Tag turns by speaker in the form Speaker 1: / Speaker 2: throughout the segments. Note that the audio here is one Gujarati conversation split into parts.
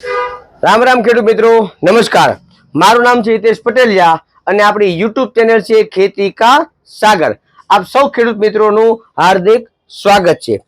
Speaker 1: રામ રામ ખેડૂત મિત્રો, નમસ્કાર. મારું નામ છે હિતેશ પટેલિયા અને આપણી યુટ્યુબ ચેનલ છે ખેતી કા સાગર. આપ સૌ ખેડૂત મિત્રોનું હાર્દિક સ્વાગત છે.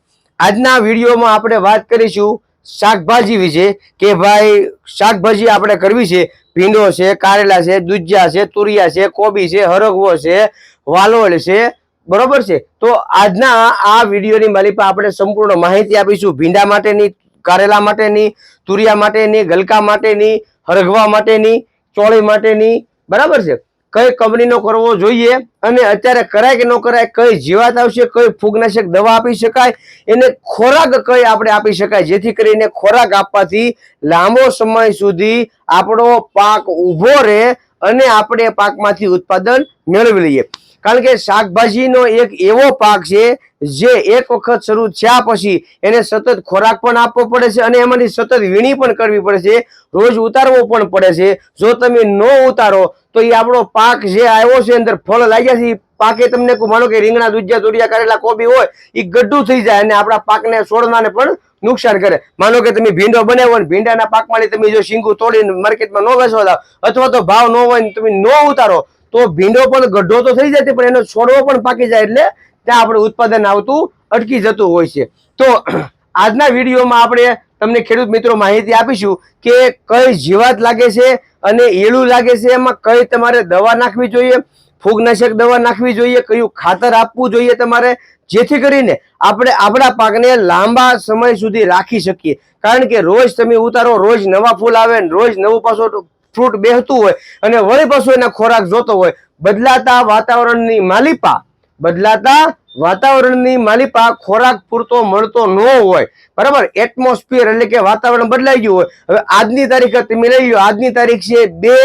Speaker 1: આજના વિડીયોમાં આપણે વાત કરીશું શાકભાજી વિશે કે ભાઈ, શાકભાજી આપણે કરવી છે. ભીંડો છે, કારેલા છે, દુજિયા છે, તુરિયા છે, કોબી છે, હરગવો છે, વાલોળ છે. બરોબર છે? તો આજના આ વિડીયોની માલિપા આપણે સંપૂર્ણ માહિતી આપીશું. ભીંડા માટેની કારેલા માટેની, તુરિયા માટેની, ગલકા માટેની, હરગવા માટેની, ચોળી માટેની, બરાબર છે? કઈ કંપનીનો કરવો જોઈએ અને અત્યારે કરાય કે ન કરાય, કઈ જીવાત આવશે, કઈ ફૂગનાશક દવા આપી શકાય, એને ખોરાક કઈ આપણે આપી શકાય? જેથી કરીને ખોરાક આપવાથી લાંબો સમય સુધી આપણો પાક ઊભો રહે અને આપણે પાકમાંથી ઉત્પાદન મેળવી લઈએ. કારણ કે શાકભાજીનો એક એવો પાક છે, જે એક વખત શરૂ થયા પછી એને સતત ખોરાક પણ આપવો પડે છે અને એમાંથી સતત વીણી પણ કરવી પડે છે. રોજ ઉતારવો પણ પડે છે. જો તમે ન ઉતારો, તો એ આપણો પાક જે આવ્યો છે અંદર ફળ લાગ્યા છે એ પાકે તમને માનો કે રીંગણા દુજિયા તુરિયા કરેલા, કોબી હોય એ ગડ્ડું થઈ જાય અને આપણા પાકને છોડનાને પણ નુકસાન કરે. માનો કે તમે ભીંડો બનાવો ને ભીંડાના પાકમાંથી તમે જો શીંગું તોડીને માર્કેટમાં ન વેચવા અથવા તો ભાવ ન હોય ને તમે ન ઉતારો તો ભીંડો પણ ગઢો તો થઈ જાય પણ એનો છોડવો પણ પાકી જાય એટલે ત્યાં આપણે ઉત્પાદન આવતું અટકી જતું હોય છે. તો આજના વિડીયોમાં આપણે તમને ખેડૂત મિત્રો માહિતી આપીશું કે કઈ જીવાત લાગે છે અને ઈળું લાગે છે, એમાં કઈ તમારે દવા નાખવી જોઈએ, ફૂગનાશક દવા નાખવી જોઈએ, કયું ખાતર આપવું જોઈએ તમારે, જેથી કરીને આપણે આપણા પાકને લાંબા સમય સુધી રાખી શકીએ. કારણ કે રોજ તમે ઉતારો, રોજ નવા ફૂલ આવે રોજ નવું પાછું ફ્રૂટ બેહતું હોય અને વળી પાછું એના ખોરાક જોતો હોય, બદલાતા વાતાવરણની માલિપા, બદલાતા વાતાવરણની માલિપા ખોરાક પૂરતો મળતો ન હોય. બરાબર? એટમોસ્ફિયર એટલે કે વાતાવરણ બદલાઈ ગયું હોય. હવે આજની તારીખ તમે લઈ લો. આજની તારીખ છે બે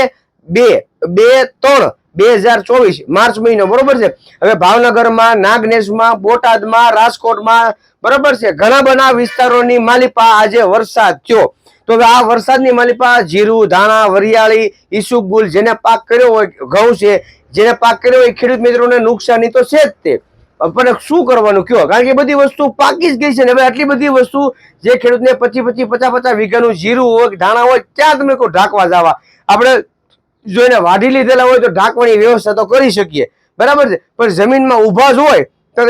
Speaker 1: બે બે ત્રણ, બે હજાર ચોવીસ, માર્ચ મહિનો. બરોબર છે? હવે ભાવનગરમાં, નાગનેશમાં, બોટાદમાં, રાજકોટમાં બરોબર છે. ઘણા બધા વિસ્તારોની માલિપા આજે વરસાદ થયો. તો હવે આ વરસાદની માલિપા જીરું, ધાણા, વરિયાળી ઈસુબુલ જેને પાક કર્યો હોય, ઘઉં છે, જેને પાક કર્યો હોય ખેડૂત મિત્રોને નુકસાની તો છે જ તે. પણ શું કરવાનું કયો? કારણ કે બધી વસ્તુ પાકી જ ગઈ છે ને હવે આટલી બધી વસ્તુ જે ખેડૂતને પચી પચી પચાસ પચાસ વીઘાનું જીરું હોય, ધાણા હોય, ત્યાં તમે કોઈ ઢાંકવા જવા. આપણે જો એને વાઢી લીધેલા હોય તો ઢાંકવાની વ્યવસ્થા તો કરી શકીએ. બરાબર છે? પણ જમીનમાં ઊભા જ હોય, તો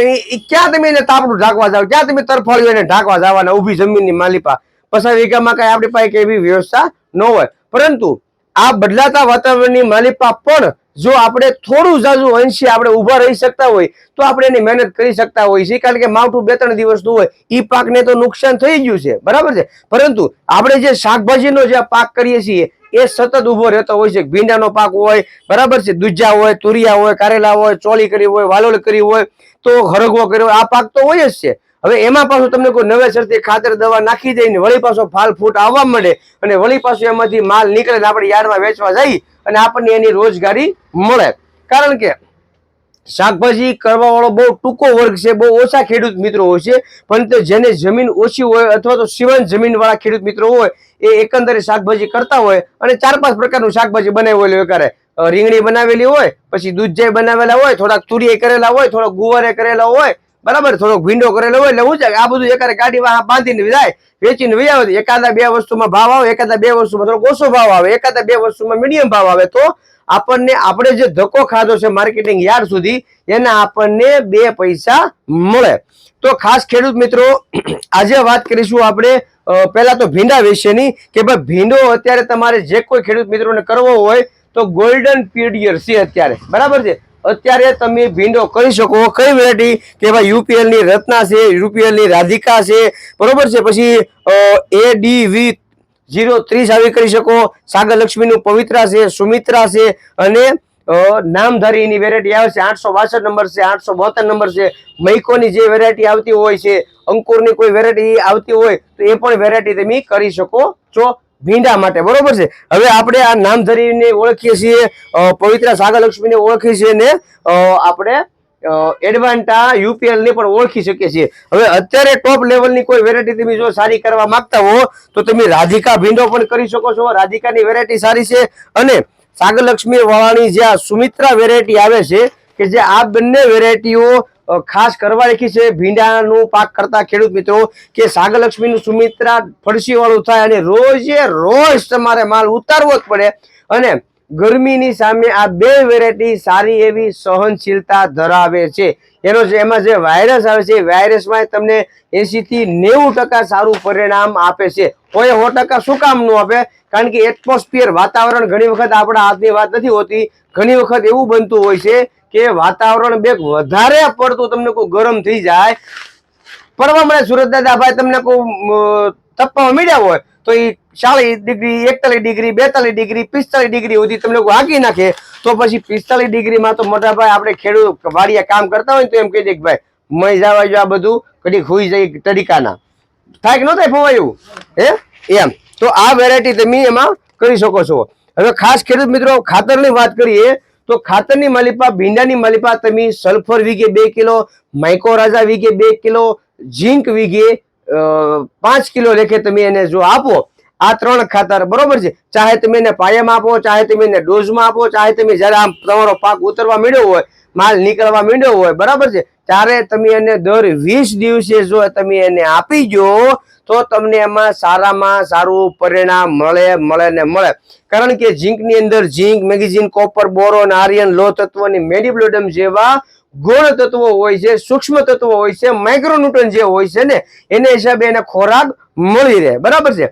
Speaker 1: ક્યાં તમે એને તાપડું ઢાંકવા જાવ? ક્યાં તમે તરફાળ્યું એને ઢાંકવા જવાના ઊભી જમીનની માલિપા પચાસ વીઘામાં કઈ આપણી પાસે એવી વ્યવસ્થા ન હોય. પરંતુ આ બદલાતા વાતાવરણની માલિપા પણ જો આપણે થોડું ઝાઝું અંશે આપણે ઊભા રહી શકતા હોય, તો આપણે એની મહેનત કરી શકતા હોય છે કારણ કે માવઠું બે ત્રણ દિવસનું હોય એ પાકને તો નુકસાન થઈ ગયું છે. બરાબર છે? પરંતુ આપણે જે શાકભાજીનો જે પાક કરીએ છીએ, એ સતત ઊભો રહેતો હોય છે. ભીંડાનો પાક હોય, બરાબર છે? દુધિયા હોય, તુરિયા હોય, કારેલા હોય ચોળી કરી હોય, વાલોળ કરી હોય, તો હરગવો કર્યો. આ પાક તો હોય જ છે. હવે એમાં પાછું તમને કોઈ નવેસરથી ખાતર દવા નાખી દઈને વળી પાછો ફાલ ફૂટ આવવા મળે અને વળી પાછું એમાંથી માલ નીકળે આપણે યાર્ડમાં વેચવા જઈ અને આપણને એની રોજગારી મળે. કારણ કે શાકભાજી કરવા વાળો બહુ ટૂંકો વર્ગ છે, બહુ ઓછા ખેડૂત મિત્રો હોય છે, પણ તે જેને જમીન ઓછી હોય અથવા તો સિવન જમીન વાળા ખેડૂત મિત્રો હોય, એ એકંદરે શાકભાજી કરતા હોય અને ચાર પાંચ પ્રકારનું શાકભાજી બનાવેલું હોય કરે રીંગણી બનાવેલી હોય, પછી દૂધજાઈ બનાવેલા હોય, થોડાક તુરિયા કરેલા હોય, થોડાક ગુવારે કરેલા હોય બરાબર? થોડોક ભીંડો કરેલો હોય એટલે હું છે આ બધું એકારે ગાડી વાહ બાંધીને જાય, વેચીને વહી આવે. એકાદા બે વસ્તુમાં ભાવ આવે, એકાદા બે વસ્તુમાં થોડોક ઓછો ભાવ આવે, એકાદા બે વસ્તુમાં મીડિયમ ભાવ આવે. તો આપણને, આપણે જે ધક્કો ખાધો છે માર્કેટિંગ યાર્ડ સુધી, એના આપણને બે પૈસા મળે. તો ખાસ ખેડૂત મિત્રો, આજે વાત કરીશું આપણે પહેલા તો ભીંડા વિશેની, કે ભાઈ ભીંડો અત્યારે તમારે જે કોઈ ખેડૂત મિત્રોને કરવો હોય, તો ગોલ્ડન પીરિયડ છે અત્યારે. બરાબર છે? અત્યારે તમે ભીંડો કરી શકો. કઈ વેરાયટી કે ભાઈ યુપીએલની રત્ના છે યુપીએલની રાધિકા છે, બરોબર છે? પછી એ ડી વી જીરો ત્રીસ આવી કરી શકો. સાગર લક્ષ્મીનું પવિત્રા છે, સુમિત્રા છે, અને નામધારીની વેરાયટી આવે છે. આઠસો બાસઠ નંબર છે, આઠસો બોતેર નંબર છે. મૈકોની જે વેરાયટી આવતી હોય છે, અંકુરની કોઈ વેરાયટી આવતી હોય, તો એ પણ વેરાયટી તમે કરી શકો છો. ભીંડા માટે, બરોબર છે? હવે આપણે આ નામધરીને ઓળખીએ છીએ પવિત્ર સાગર લક્ષ્મીને ઓળખીએ છીએ ને આપણે એડવાન્ટા યુપીએલ ને પણ ઓળખી શકીએ છીએ. હવે અત્યારે ટોપ લેવલની કોઈ વેરાયટી તમે જો સારી કરવા માંગતા હો, તો તમે રાધિકા ભીંડો પણ કરી શકો છો. રાધિકાની વેરાયટી સારી છે અને સાગરલક્ષ્મી વાળાની જે આ સુમિત્રા વેરાયટી આવે છે, કે જે આ બંને વેરાયટીઓ ખાસ કરવા રાખી છે. ભીંડાનું પાક કરતા ખેડૂત મિત્રો કે સાગરલક્ષ્મીનું સુમિત્રા ફળસી વાળું થાય અને રોજે રોજ તમારે માલ ઉતારવો જ પડે. અને ગરમીની સામે આ બે વેરાયટી સારી એવી સહનશીલતા ધરાવે છે. એનો જે, એમાં જે વાયરસ આવે છે વાયરસમાં તમને એસી થી નેવું ટકા સારું પરિણામ આપે છે. કોઈ સો ટકા શું કામનું આપે? કારણ કે એટમોસ્ફિયર વાતાવરણ ઘણી વખત આપણા હાથની વાત નથી હોતી. ઘણી વખત એવું બનતું હોય છે કે વાતાવરણ બે વધારે પડતું તમને કોઈ ગરમ થઈ જાય પડવા મળે સુરત દાદા ભાઈ તમને કોઈ તપવા મળ્યા હોય, તો એ ચાલીસ ડિગ્રી, એકતાલીસ ડિગ્રી, બેતાલીસ ડિગ્રી, પિસ્તાલીસ ડિગ્રી સુધી તમને કોઈ હાંકી નાખે, તો પછી પિસ્તાલીસ ડિગ્રીમાં તો મોટાભાઈ આપણે ખેડૂત વાડિયા કામ કરતા હોય તો એમ કહી દે કે ભાઈ, મય જવા જો આ બધું કદી ખુઈ જાય તડીકાના. થાય કે ન થાય ફવાયું હે? એમ. તો આ વેરાયટી તમે એમાં કરી શકો છો. હવે ખાસ ખેડૂત મિત્રો, ખાતરની વાત કરીએ તો ખાતરની માલિપા, ભીંડાની માલિપા તમે સલ્ફર વીઘે બે કિલો માઇકોરાઝા વીઘે બે કિલો, ઝીંક વીઘે પાંચ કિલો લેખે તમે એને જો આપો, આ ત્રણ ખાતર બરોબર છે. ચાહે તમે એને પાયામાં આપો, ચાહે તમે એને ડોઝમાં આપો, ચાહે તમે જ્યારે આમ તમારો પાક ઉતરવા માંડ્યો હોય માલ નીકળવા માંડ્યો હોય, બરાબર છે? ત્યારે તમે એને દર વીસ દિવસે જો તમે એને આપી જો તો તમને એમાં સારામાં સારું પરિણામ મળે મળે ને મળે. કારણ કે ઝીંકની અંદર zinc, magnesium, copper, boron, iron, લો તત્વની મેડિબ્લોડમ જેવા ગુણ તત્વો હોય છે, સૂક્ષ્મ તત્વો હોય છે માઇક્રોન્યુટન જે હોય છે ને, એને હિસાબે એને ખોરાક મળી રહે. બરાબર છે?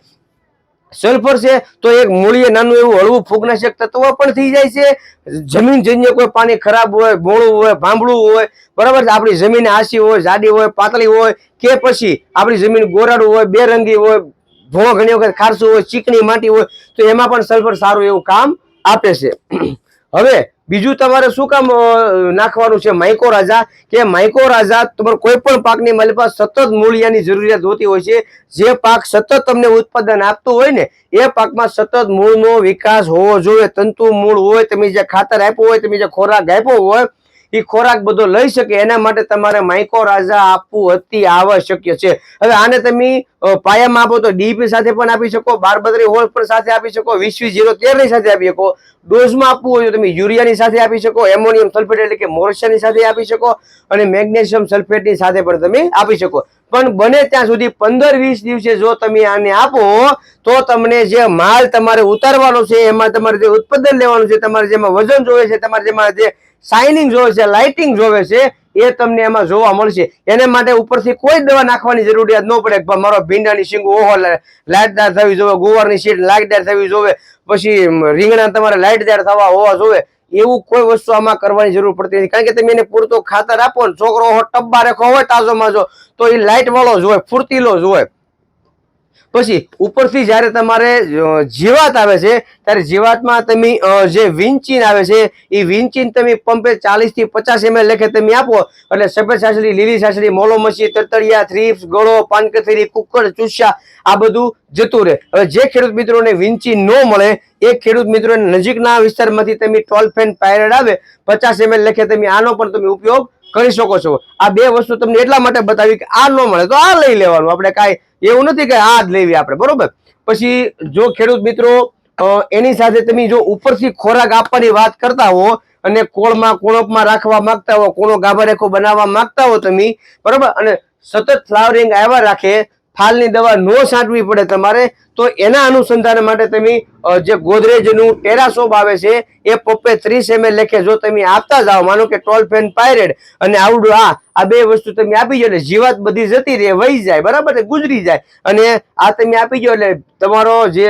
Speaker 1: સલ્ફર છે, તો એક મૂળીએ નાનું એવું હળવું ફૂગનાશક તત્વ પણ થઈ જાય છે. જમીન જન્ય કોઈ પાણી ખરાબ હોય મોળું હોય, ભાંભળું હોય, બરાબર આપણી જમીન આસી હોય, જાડી હોય, પાતળી હોય, કે પછી આપણી જમીન ગોરાડું હોય, બેરંગી હોય ભોં ઘણી વખત ખારસું હોય, ચીકણી માટી હોય, તો એમાં પણ સલ્ફર સારું એવું કામ આપે છે. હવે બીજું તમારે શું કામ નાખવાનું છે? Mycorrhiza? કે માઇકો રાજા તમારે કોઈ પણ પાકની મારી પાસે સતત મૂળિયાની જરૂરિયાત હોતી હોય છે. જે પાક સતત તમને ઉત્પાદન આપતું હોય ને, એ પાકમાં સતત મૂળનો વિકાસ હોવો જોઈએ. તંતુ મૂળ હોય, તમે જે ખાતર આપ્યું હોય, તમે જે ખોરાક આપ્યો હોય એ ખોરાક બધો લઈ શકે, એના માટે તમારે માઇકોરાઝા આપવું અતિ આવશ્યક છે. હવે આને તમે પાયામાં આપો તો ડીપી સાથે પણ આપી શકો, બારબદરી હોળ પણ સાથે આપી શકો વીસ જીરો તેરની સાથે આપી શકો, ડોઝમાં આપવું હોય તો તમે યુરિયાની સાથે આપી શકો, એમોનિયમ સલ્ફેટ એટલે કે મોરસિયાની સાથે આપી શકો, અને મેગ્નેશિયમ સલ્ફેટની સાથે પણ તમે આપી શકો. પણ બને ત્યાં સુધી પંદર વીસ દિવસે જો તમે આને આપો, તો તમને જે માલ તમારે ઉતારવાનો છે, એમાં તમારે જે ઉત્પાદન લેવાનું છે, તમારે જેમાં વજન જોવે છે, તમારે જેમાં જે શાઇનિંગ જોવે છે લાઇટિંગ જોવે છે, એ તમને એમાં જોવા મળશે. એને માટે ઉપરથી કોઈ દવા નાખવાની જરૂરિયાત ન પડે મારો ભીંડાની શીંગ, ઓહો લાઇટદાર થવી જોવે, ગુવારની શીટ, લાઇટદાર થવી જોવે, પછી રીંગણા તમારે લાઇટદાર થવા હોવા જોવે, એવું કોઈ વસ્તુ આમાં કરવાની જરૂર પડતી નથી. કારણ કે તમે એને પૂરતો ખાતર આપો ને, છોકરો હો ટબ્બા રેખો, હોય, તાજો માજો, તો એ લાઇટ વાળો જ હોય, ફૂર્તીલો જ હોય. પછી ઉપરથી જ્યારે તમારે જીવાત આવે છે, ત્યારે જીવાતમાં તમે જે વિંચીન આવે છે, એ વિંચીન તમે પંપે ચાલીસથી પચાસ એમએલ લેખે તમે આપો. એટલે સફેદ સાસડી લીલી સાસડી મોલોમસી તતડિયા થ્રીપ્સ ગળો, પાનકથેરી, કુકર, ચૂસ્યા, આ બધું જતું રહે. હવે જે ખેડૂત મિત્રોને વિંચી ન મળે, એ ખેડૂત મિત્રોને નજીકના વિસ્તારમાંથી તમે ટોલફેન પાયરેડ આવે, પચાસ એમએલ લેખે તમે આનો પણ તમે ઉપયોગ કરી શકો છો. આ બે વસ્તુ તમને એટલા માટે બતાવી કે આ ન મળે તો આ લઈ લેવાનું. આપણે કાંઈ એવું નથી કે આ જ લેવી આપણે, બરોબર? પછી જો ખેડૂત મિત્રો એની સાથે તમે જો ઉપરથી ખોરાક આપવાની વાત કરતા હો અને કોળમાં, કોણપમાં રાખવા માંગતા હો, કોણો ગાભા રેખો બનાવવા માંગતા હો તમે, બરોબર? અને સતત ફ્લાવરિંગ આવ્યા રાખે ફાલની દવા ન છાંટવી પડે તમારે, તો એના અનુસંધાન માટે તમે જે ગોદરેજનું ટેરાસોપ આવે છે, એ પપ્પે ત્રીસ એમએલ લેખે જો તમે આપતા જાઓ, માનો કે ટોલફેન પાયરેડ અને આવડું આ આ બે વસ્તુ તમે આપી જાઓ એટલે જીવાત બધી જતી રહે, વહી જાય, બરાબર ગુજરી જાય. અને આ તમે આપી જાઓ એટલે તમારો જે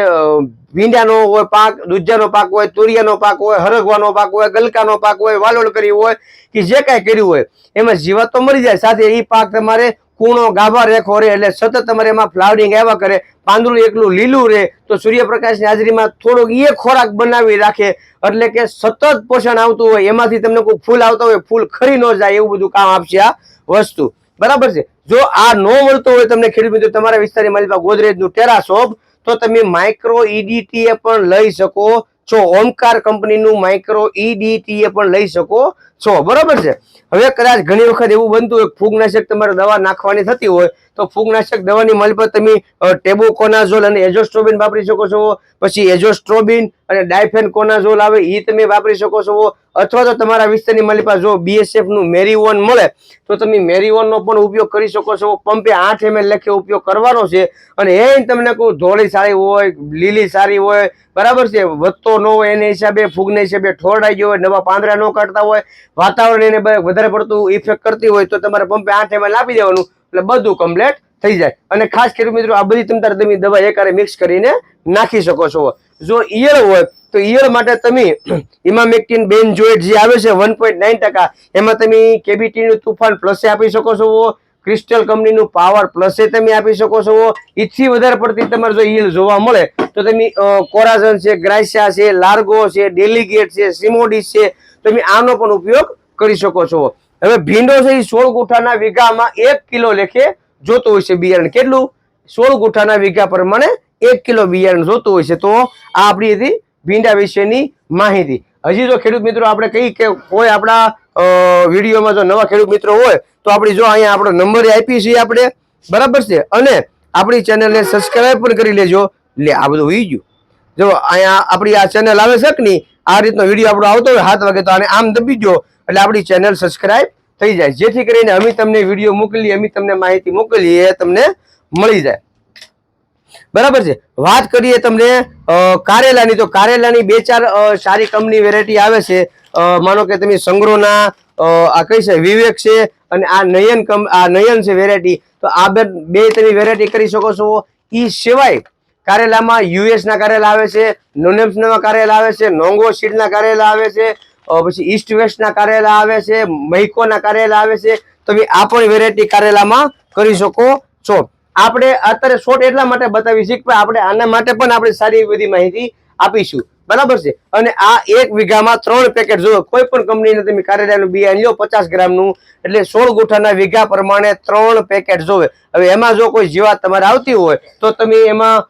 Speaker 1: ભીંડાનો હોય પાક દૂધિયાનો પાક હોય, તુરિયાનો પાક હોય, હરગવાનો પાક હોય, ગલકાનો પાક હોય, વાલોળ કરી હોય, કે જે કાંઈ કર્યું હોય, એમાં જીવાત તો મરી જાય. સાથે એ પાક તમારે કૂણો ગાભા રેખો રહે એટલે સતત તમારે એમાં ફ્લાવરિંગ આવ્યા કરે, પાંદડું એકલું લીલું રહે તો સૂર્યપ્રકાશની હાજરીમાં થોડોક એ ખોરાક બનાવી રાખે, એટલે કે સતત પોષણ આવતું હોય, એમાંથી તમને કોઈ ફૂલ આવતા હોય, ફૂલ ખરી ન જાય એવું બધું કામ આપશે આ વસ્તુ. બરાબર છે? જો આ ન મળતો હોય તમને ખેડૂત મિત્રો, તમારા વિસ્તારની પાસે ગોદરેજનું ટેરાસોપ, તો તમે માઇક્રો ઈડીટીએ પણ લઈ શકો. છો, ઓમકાર કંપનીનું માઇક્રો ઈડીટીએ પણ લઈ શકો છો. બરાબર છે? હવે કદાચ ઘણી વખત એવું બનતું હોય ફૂગનાશક તમારે દવા નાખવાની થતી હોય, તો ફૂગનાશક દવાની મારી પાસે તમે ટેબોકોનાઝોલ અને એજોસ્ટ્રોબિન વાપરી શકો છો. પછી એજોસ્ટ્રોબિન અને ડાયફેન કોનાઝોલ આવે એ તમે વાપરી શકો છો. અથવા તો તમારા વિસ્તારની માલિકા જો બીએસએફનું મેરીવોન મળે, તો તમે મેરીઓનનો પણ ઉપયોગ કરી શકો છો. પંપે આઠ એમએલ લેખે ઉપયોગ કરવાનો છે અને એ તમને કહું ધોળી સારી હોય, લીલી સારી હોય, બરાબર છે? વધતો ન હોય એને હિસાબે, ફૂગને હિસાબે ઠોરડાઈ ગયો હોય, નવા પાંદડા ન કાઢતા હોય, વાતાવરણ એને વધારે પડતું ઇફેક્ટ કરતી હોય, તો તમારે પંપે આઠ એમએલ આપી દેવાનું. એટલે બધું કમ્પ્લેટ થઈ જાય. અને ખાસ કરી મિત્રો, આ બધી તમે તમે દવા એકારે મિક્સ કરીને નાખી શકો છો. જો ઈયળ હોય, તો ઈયળ માટે તમે ઇમામેક્ટિન બેન્જોઇટ જે આવે છે વન પોઈન્ટ નાઇન ટકા, એમાં તમે કેબીટીનું તુફાન પ્લસે આપી શકો છો. ક્રિસ્ટલ કંપનીનું પાવર પ્લસે તમે આપી શકો છો. ઈથી વધારે પડતી તમારે જો ઈયળ જોવા મળે, તો તમે કોરાઝન છે, ગ્રાસિયા છે, લાર્ગો છે, ડેલિગેટ છે, સિમોડિસ છે, તમે આનો પણ ઉપયોગ કરી શકો છો. હવે ભીંડો છે એ સોળ ગુઠાના વીઘામાં એક કિલો લેખે જોતો હોય છે બિયારણ. કેટલું? સોળ ગુઠાના વીઘા પ્રમાણે એક કિલો બિયારણ જોતું હોય છે, તો આ આપણી હતી ભીંડા વિશેની માહિતી. હજી જો ખેડૂત મિત્રો આપણે કહીએ કે કોઈ આપણા વિડીયોમાં જો નવા ખેડૂત મિત્રો હોય, તો આપણી જો અહીંયા આપણો નંબર આપીએ છીએ આપણે, બરાબર છે? અને આપણી ચેનલને સબસ્ક્રાઈબ પણ કરી લેજો. લે, આ બધું હોઈ ગયું. જો અહીંયા આપણી આ ચેનલ આવે છે કે નહીં, આ રીતનો વીડિયો આપણો આવતો હોય હાથ વાગે, તો આને આમ દબી જો એટલે આપણી ચેનલ સબસ્ક્રાઈબ થઈ જાય. જેથી કરીને અમે તમને વીડિયો મોકલીએ, અમે તમને માહિતી મોકલીએ, તમને મળી જાય. બરાબર છે? વાત કરીએ તમને કારેલાની. તો કારેલાની બે ચાર સારી કંપની વેરાયટી આવે છે. માનો કે તમે સંગ્રોના આ કઈ છે? વિવેક છે અને આ નયન કંપ આ નયન છે વેરાયટી તો આ બે તમે વેરાયટી કરી શકો છો. એ સિવાય કારેલામાં યુએસના કારેલા આવે છે નોનેમ્સના કારેલા આવે છે નોંગો શીડના કારેલા આવે છે પછી ઈસ્ટ વેસ્ટના કારેલા આવે છે મહિકોના કારેલા આવે છે. તમે આ પણ વેરાયટી કારેલામાં કરી શકો છો. આપણે અત્યારે શોર્ટ એટલા માટે બતાવી છે કે આપણે આના માટે પણ આપણે સારી બધી માહિતી આપીશું. બરાબર છે? અને આ એક વીઘામાં ત્રણ પેકેટ જો કોઈ પણ કંપનીને તમે કારેલાનું બિયારણ લો પચાસ ગ્રામનું, એટલે સોળ ગુઠાના વીઘા પ્રમાણે ત્રણ પેકેટ જોવે. હવે એમાં જો કોઈ જીવાત તમારે આવતી હોય, તો તમે એમાં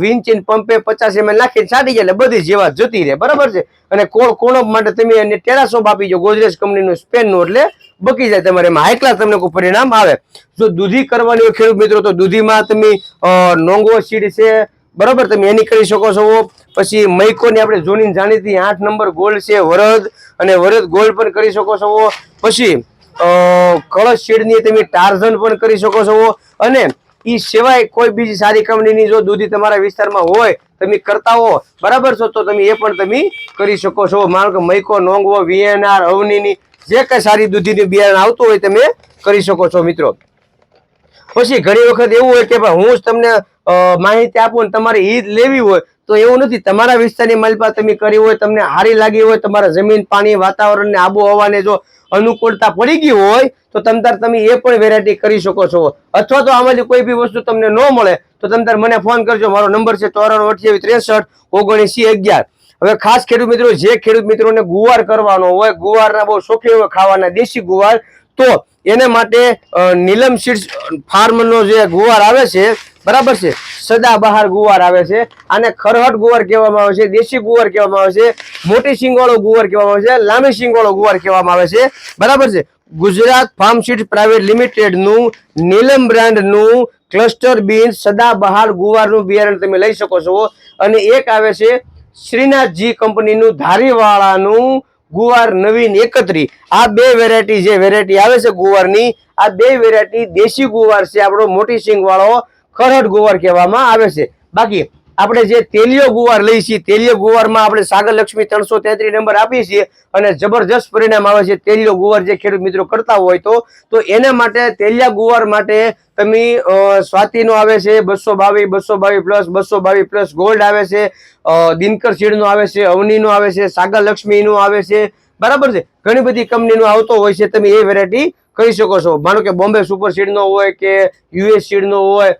Speaker 1: વિંચીન પંપે પચાસ એમ નાખીને છાંટી જાય એટલે બધી જીવાત જતી રહે. બરાબર છે? અને કોળ કોણપ માટે તમે એને ટેરાસોપ આપી જો ગોદરેજ કંપનીનું સ્પેનનું એટલે બકી જાય તમારે એમાં. હાઈ તમને કોઈ પરિણામ આવે. જો દૂધી કરવાની હોય ખેડૂત મિત્રો, તો દૂધીમાં તમે નોંગો, સીડ છે બરાબર, તમે એની કરી શકો છો. પછી મૈકોની આપણે જૂની જાણીતી આઠ નંબર ગોલ્ડ છે વરદ, અને વરદ ગોલ્ડ પણ કરી શકો છો. પછી કળશ શેડની તમે ટાર્ઝન પણ કરી શકો છો. અને એ સિવાય કોઈ બીજી સારી કંપનીની જો દૂધી તમારા વિસ્તારમાં હોય, તમે કરતા હો, બરાબર છો, તો તમે એ પણ તમે કરી શકો છો. માનો કે મૈકો, નોંગવો, વીએનઆર, અવનીની, જે કઈ સારી દૂધીનું બિયારણ આવતું હોય, તમે કરી શકો છો, મિત્રો. પછી ઘણી વખત એવું હોય કે હું જ તમને માહિતી આપું તમારે ઈ જ લેવી હોય તો એવું નથી. તમારા વિસ્તારની માલિપા તમે કરી હોય, તમને સારી લાગી હોય, તમારા જમીન, પાણી વાતાવરણને આબોહવાને જો અનુકૂળતા પડી ગઈ હોય, તો તમતાર તમે એ પણ વેરાયટી કરી શકો છો. અથવા તો આમાંથી કોઈ બી વસ્તુ તમને ન મળે, તો તમતાર મને ફોન કરજો. મારો નંબર છે ચોરાણું અઠ્યાવીસ ત્રેસઠ, ઓગણીસી અગિયાર. હવે ખાસ ખેડૂત મિત્રો, જે ખેડૂત મિત્રોને ગુવાર કરવાનો હોય, ગુવારના બહુ શોખીન હોય ખાવાના, દેશી ગુવાર, તો એને માટે નીલમ સીડ્સ ફાર્મનો જે ગુવાર આવે છે, બરાબર છે? સદાબહાર ગુવાર આવે છે. આને ખરહટ ગુવાર કહેવામાં આવે છે, દેશી ગુવાર કહેવામાં આવે છે, મોટી સિંગવાળો ગુવાર કહેવામાં આવે છે, લાંબી સિંગવાળો ગુવાર કહેવામાં આવે છે. બરાબર છે? ગુજરાત ફાર્મ સીડ્સ પ્રાઇવેટ લિમિટેડનું નીલમ બ્રાન્ડનું ક્લસ્ટર બીન સદાબહાર ગુવારનું બિયારણ તમે લઈ શકો છો. અને એક આવે છે, શ્રીનાથજી કંપનીનું ધારીવાળાનું ગુવાર નવીન એકત્રી. આ બે વેરાયટી જે વેરાયટી આવે છે ગુવારની, આ બે વેરાયટી દેશી ગુવાર છે, આપણો મોટી સિંગ વાળો ખરડ ગુવાર કહેવામાં આવે છે. બાકી આપણે જે તેલિયો ગુવાર લઈ છીએ, તેલિયો ગુવારમાં આપણે સાગર લક્ષ્મી ત્રણસો તેત્રીસ નંબર આપીએ છીએ અને જબરજસ્ત પરિણામ આવે છે તેલિયો ગુવાર જે ખેડૂત મિત્રો કરતા હોય તો. તો એના માટે તેલિયા ગુવાર માટે તમે સ્વાતિનો આવે છે બસો બાવીસ બસો બાવીસ પ્લસ બસો બાવીસ પ્લસ ગોલ્ડ આવે છે દિનકર સીડનો આવે છે, અવનીનો આવે છે, સાગર લક્ષ્મીનો આવે છે. બરાબર છે? ઘણી બધી કંપનીનો આવતો હોય છે, તમે એ વેરાયટી કરી શકો છો. માનો કે બોમ્બે સુપર સીડનો હોય કે યુએસ સીડનો હોય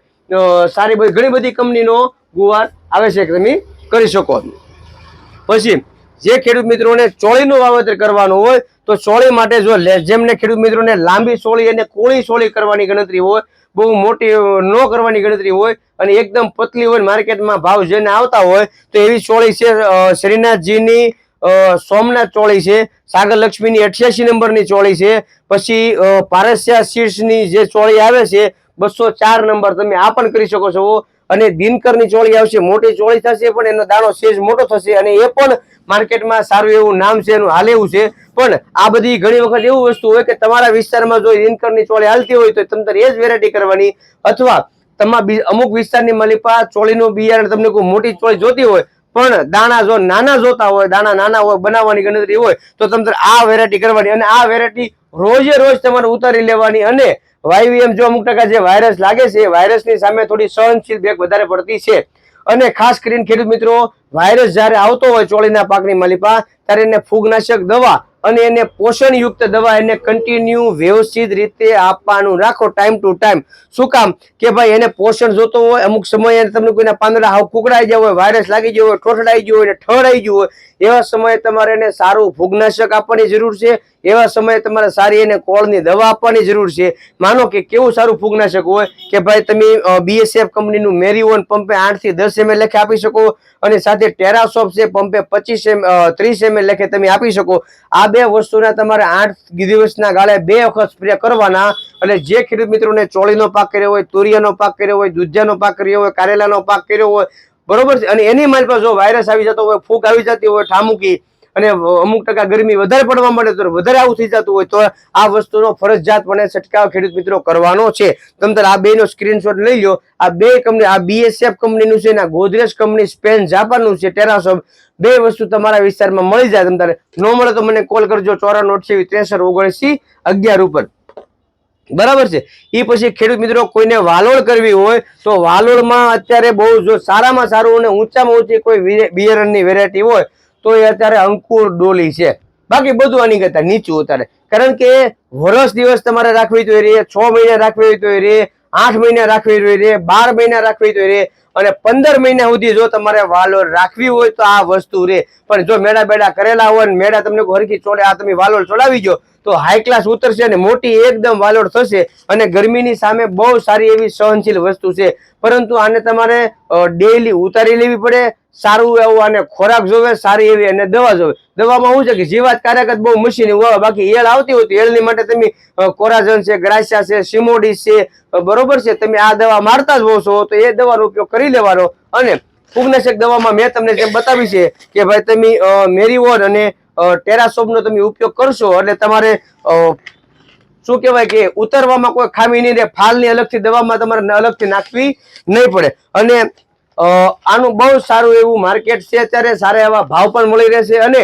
Speaker 1: સારી બધી, ઘણી બધી કંપનીનો ગુવાર આવે છે કે તમે કરી શકો પછી, જે ખેડૂત મિત્રોને ચોળીનું વાવેતર કરવાનું હોય, તો ચોળી માટે જો જેમને ખેડૂત મિત્રોને લાંબી સોળી અને કોળી સોળી કરવાની ગણતરી હોય, બહુ મોટી ન કરવાની ગણતરી હોય અને એકદમ પતલી હોય માર્કેટમાં ભાવ જેને આવતા હોય, તો એવી ચોળી છે શ્રીનાથજીની સોમનાથ ચોળી છે સાગર લક્ષ્મીની અઠ્યાસી નંબરની ચોળી છે, પછી પારસ્યા સીડ્સની જે ચોળી આવે છે, બસો ચાર નંબર, તમે આ પણ કરી શકો છો. અને દિનકરની ચોળી આવશે, મોટી ચોળી થશે, પણ એનો દાણો સેજ મોટો થશે અને એ પણ માર્કેટમાં સારું એવું નામ છે, એનું હાલ એવું છે. પણ આ બધી ઘણી વખત એવું વસ્તુ હોય કે તમારા વિસ્તારમાં જો દિનકરની ચોળી હાલતી હોય તો તમારે એ જ વેરાયટી કરવાની અથવા તમારા અમુક વિસ્તારની મલિપા ચોળીનું બિયારણ તમને કોઈ મોટી ચોળી જોતી હોય, પણ દાણા જો નાના જોતા હોય, દાણા નાના હોય, બનાવવાની ગણતરી હોય, તો તમને આ વેરાયટી કરવાની અને આ વેરાયટી રોજે રોજ તમારે ઉતારી લેવાની અને વાયવીએમ જો અમુક ટકા જે વાયરસ લાગે છે, એ વાયરસની સામે થોડી સહનશીલ બેગ વધારે પડતી છે. અને ખાસ કરીને ખેડૂત મિત્રો વાયરસ જ્યારે આવતો હોય ચોળીના પાકની માલિપા, ત્યારે એને ફૂગનાશક દવા અને એને પોષણયુક્ત દવા એને કન્ટિન્યુ વ્યવસ્થિત રીતે આપવાનું. રાખો ટાઈમ ટુ ટાઈમ શું કામ? કે ભાઈ એને પોષણ જોતો હોય, અમુક સમયે તમને કોઈના પાંદડા હાવ કુકડાઈ ગયા હોય વાયરસ લાગી ગયો હોય, ઠોઠડાઈ ગયો હોય ઠળાઈ ગયું હોય, એવા સમયે તમારે એને સારું ફૂગનાશક આપવાની જરૂર છે. એવા સમયે તમારે સારી એને કોળની દવા આપવાની જરૂર છે. માનો કે કેવું સારું ફૂગનાશક હોય કે ભાઈ તમે બીએસએફ કંપનીનું મેરીઓન પંપે આઠથી દસ એમએલ લેખે આપી શકો, અને સાથે ટેરાસોપ છે, પંપે પચીસ એમ ત્રીસ એમએલ લેખે તમે આપી શકો. આ બે વસ્તુના તમારે આઠ દિવસના ગાળે બે વખત સ્પ્રે કરવાના. એટલે જે ખેડૂત મિત્રોને ચોળીનો પાક કર્યો હોય, તુરિયાનો પાક કર્યો હોય, દૂધિયાનો પાક કર્યો હોય, કારેલાનો પાક કર્યો હોય, બરોબર છે? અને એની મારી પાસે જો વાયરસ આવી જતો હોય, ફૂગ આવી જતી હોય, ઠામુકી અને અમુક ટકા ગરમી વધારે પડવા માંડે તો વધારે આવું થઈ જતું હોય તો આ વસ્તુનો ફરજિયાતપણે છટકાવ ખેડૂત મિત્રો કરવાનો છે. તમે આ આ બેનો સ્ક્રીનશોટ લઈ લો આ બે કંપની આ બીએસએફ કંપનીનું છે ને ગોદરેજ કંપની સ્પેન જાપાનનું છે. ટેરાસોબ બે વસ્તુ તમારા વિસ્તારમાં મળી જાય. તમે તારે ન મળે તો મને કોલ કરજો. ચોરાણું અઠ્યાવીસ, ત્રેસઠ, ઓગણસી, અગિયાર ઉપર. બરાબર છે? એ પછી ખેડૂત મિત્રો કોઈને વાલોળ કરવી હોય તો વાલોળમાં અત્યારે બહુ જો સારામાં સારું અને ઊંચામાં ઊંચી કોઈ બિયારણની વેરાયટી હોય તો એ અત્યારે અંકુર ડોલી છે. બાકી બધું આની કરતા નીચું અત્યારે. કારણ કે વર્ષ દિવસ તમારે રાખવી તો એ રે, છ મહિના રાખવી તો રે, આઠ મહિના રાખવી જોઈએ રે, બાર મહિના રાખવી તો એ રે, અને પંદર મહિના સુધી જો તમારે વાલોર રાખવી હોય તો આ વસ્તુ રે. પણ જો મેળા બેડા કરેલા હોય ને મેળા તમને હરખી ચોડે, આ તમે વાલોર ચડાવી જો તો હાઈ ક્લાસ ઉતરશે અને મોટી એકદમ વાલોડ થશે અને ગરમીની સામે બહુ સારી એવી સહનશીલ વસ્તુ છે. પરંતુ આને તમારે ડેઈલી ઉતારી લેવી પડે, સારું એવું આને ખોરાક જોવે, સારી એવી અને દવા જોવે. દવામાં શું છે કે જીવાત કાર્યકત બહુ મશીન હોય, બાકી એળ આવતી હોય તો એળની માટે તમે કોરાજન છે, ગ્રાસિયા છે સિમોડી છે બરોબર છે. તમે આ દવા મારતા જ છો, તો એ દવાનો ઉપયોગ કરી લેવાનો. અને ફૂગનાશક દવામાં મેં તમને જેમ બતાવી છે કે ભાઈ તમે મેરીવોન અને ટેરાસોપનો તમે ઉપયોગ કરશો એટલે તમારે શું કહેવાય કે ઉતરવામાં કોઈ ખામી નહીં રહે, ફાલની અલગથી દવામાં તમારે અલગથી નાખવી નહીં પડે. અને આનું બહુ સારું એવું માર્કેટ છે, અત્યારે સારા એવા ભાવ પણ મળી રહેશે અને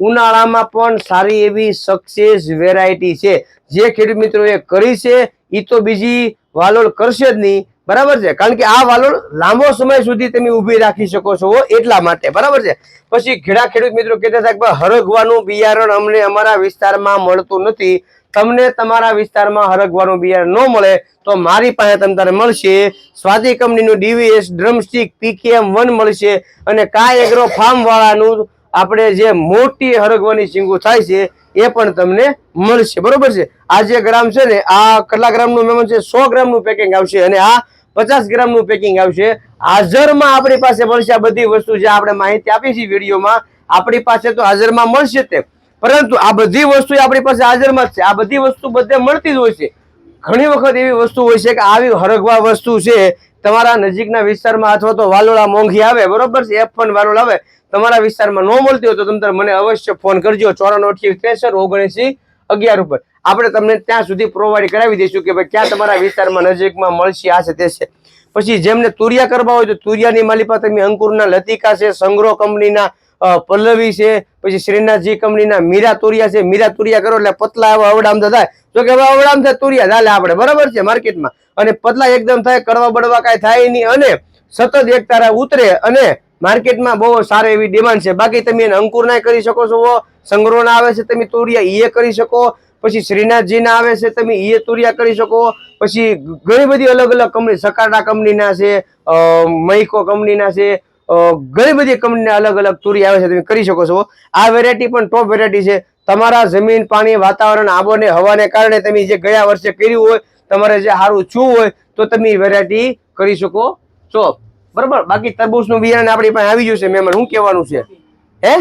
Speaker 1: ઉનાળામાં પણ સારી એવી સક્સેસ વેરાયટી છે. જે ખેડૂત મિત્રોએ કરી છે એ તો બીજી વાલોળ કરશે જ નહીં. બરાબર છે? કારણ કે આ વાલોળ લાંબો સમય સુધી તમે ઊભી રાખી શકો છો એટલા માટે. બરાબર છે? પછી ખેડા ખેડૂત મિત્રો કહેતા હતા કે હરગવાનું બિયારણ અમને અમારા વિસ્તારમાં મળતું નથી. તમને તમારા વિસ્તારમાં હરગવાનું બિયારણ ન મળે તો મારી પાસે તમને તારે મળશે. સ્વાતિ કંપનીનું ડીવીએસ ડ્રમસ્ટિક પીકેએમ વન મળશે અને કાય એગ્રો ફાર્મ વાળાનું આપણે જે મોટી હરગવાની શીંગું થાય છે એ પણ તમને મળશે. બરોબર છે? આ જે ગ્રામ છે ને, આ કેટલા ગ્રામનું મેમન છે? સો ગ્રામનું પેકિંગ આવશે અને આ પચાસ ગ્રામનું પેકિંગ આવશે. હાજરમાં આપણી પાસે મળશે આ બધી વસ્તુ જે આપણે માહિતી આપી છે વિડીયોમાં. આપણી પાસે તો હાજરમાં મળશે તે પરંતુ આ બધી વસ્તુ આપણી પાસે હાજરમાં જ છે. આ બધી વસ્તુ બધે મળતી જ હોય છે. ઘણી વખત એવી વસ્તુ હોય છે કે આવી હરગવા વસ્તુ છે. તમારા નજીકના વિસ્તારમાં અથવા તો વાલોળા મોંઘી આવે, બરોબર છે? એફ પણ વાલોળ આવે. તમારા વિસ્તારમાં ન મળતી હોય તો તમે મને અવશ્ય ફોન કરજો. ચોરાણું અઠ્યાવીસ ત્રેસઠ ઓગણસી અગિયાર ઉપર. આપણે તમને ત્યાં સુધી પ્રોવાઈડ કરાવી દઈશું કે ભાઈ ક્યાં તમારા વિસ્તારમાં નજીકમાં મળશે, આ છે તે છે. પછી જેમને તુરિયા કરવા હોય તો તુરિયાની માલિપા તમે અંકુરના લતિકા છે, સંગ્રહ કંપનીના પલ્લવી છે, પછી શ્રીનાથજી કંપનીના મીરા તુરિયા છે. મીરા તુરિયા કરો એટલે પતલા એવા અવડામ થાય. તો કે હવે થાય તુરિયા. ચાલે આપણે બરાબર છે માર્કેટમાં. અને પતલા એકદમ થાય, કડવા બળવા કાંઈ થાય નહીં. અને સતત એક તારા ઉતરે અને માર્કેટમાં બહુ સારી એવી ડિમાન્ડ છે. બાકી તમે એને અંકુરના કરી શકો છો સંગ્રહના આવે છે, તમે તુરિયા એ કરી શકો, પછી શ્રીનાથજીના આવે છે, તમે એ તુરિયા કરી શકો, પછી ઘણી બધી અલગ અલગ કંપની સકાટા કંપનીના છે મૈકો કંપનીના છે ઘણી બધી કંપનીના અલગ અલગ તુરી આવે છે, તમે કરી શકો છો આ વેરાયટી પણ ટોપ વેરાયટી છે. તમારા જમીન, પાણી, વાતાવરણ આબોને હવાને કારણે તમે જે ગયા વર્ષે કર્યું હોય, તમારે જે સારું છું હોય, તો તમે વેરાયટી કરી શકો છો. બરાબર? બાકી તરબૂચનું બિયારણ આપણી પાસે આવી ગયું છે મહેમાન શું કહેવાનું છે? હે?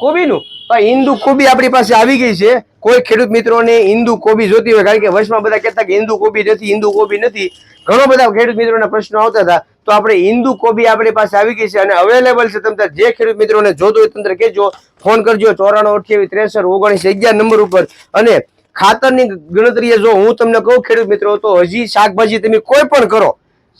Speaker 1: કોબીનું? હિન્દુ કોબી આપણી પાસે આવી ગઈ છે. કોઈ ખેડૂત મિત્રોને હિન્દુ કોબી જોતી હોય, કારણ કે વર્ષમાં બધા કહેતા કે હિન્દુ કોબી નથી, હિન્દુ કોબી નથી. ઘણો બધા ખેડૂત મિત્રોના પ્રશ્નો આવતા હતા. તો આપણે હિન્દુ કોબી આપણી પાસે આવી ગઈ છે અને અવેલેબલ છે. તમે જે ખેડૂત મિત્રોને જોતું હોય તંત્ર કહેજો. ફોન કરજો ચોરાણું અઠ્યાવીસ ત્રેસઠ ઓગણીસ અગિયાર નંબર ઉપર. અને ખાતરની ગણતરીએ જો હું તમને કહું, ખેડૂત મિત્રો, તો હજી શાકભાજી તમે કોઈ પણ કરો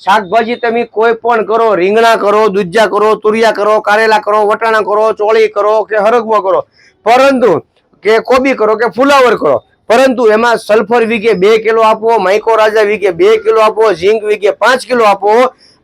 Speaker 1: શાકભાજી તમે કોઈ પણ કરો, રીંગણા કરો દુજ્જા કરો, તુરિયા કરો, કારેલા કરો, વટાણા કરો, ચોળી કરો કે હરગવો કરો. પરંતુ કે કોબી કરો કે ફુલાવર કરો. પરંતુ એમાં સલ્ફર વીઘે બે કિલો આપો માઇકો રાજા વીકે બે કિલો આપો ઝીંક વીઘે પાંચ કિલો આપો.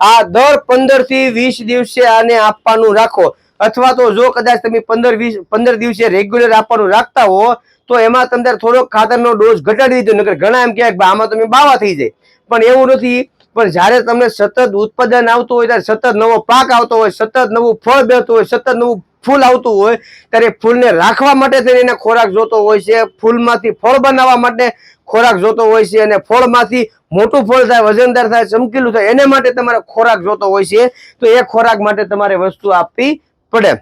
Speaker 1: આ દર પંદરથી વીસ દિવસે આને આપવાનું રાખો. અથવા તો જો કદાચ તમે પંદર વીસ, પંદર દિવસે રેગ્યુલર આપવાનું રાખતા હો, તો એમાં તમને થોડોક ખાતરનો ડોઝ ઘટાડી દીધો. નકર ઘણા એમ કહેવાય આમાં તમે બાવા થઈ જાય. પણ એવું નથી. પણ જ્યારે તમને સતત ઉત્પાદન આવતું હોય ત્યારે સતત નવો પાક આવતો હોય, સતત નવું ફળ બેતું હોય, સતત નવું ફૂલ આવતું હોય, ત્યારે ફૂલને રાખવા માટે થઈને એને ખોરાક જોતો હોય છે. ફૂલમાંથી ફળ બનાવવા માટે ખોરાક જોતો હોય છે અને ફળમાંથી મોટું ફળ થાય, વજનદાર થાય, ચમકીલું થાય, એને માટે તમારે ખોરાક જોતો હોય છે. તો એ ખોરાક માટે તમારે વસ્તુ આપવી પડે.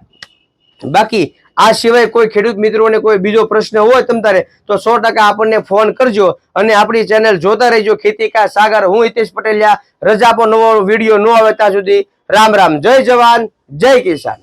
Speaker 1: બાકી આ સિવાય કોઈ ખેડૂત મિત્રોને કોઈ બીજો પ્રશ્ન હોય તમ તારે, તો સો ટકા આપણને ફોન કરજો અને આપણી ચેનલ જોતા રહેજો ખેતી કા સાગર. હું હિતેશ પટેલિયા. રજા પર નવો વીડિયો ન આવે ત્યાં સુધી રામ રામ. જય જવાન. જય કિસાન.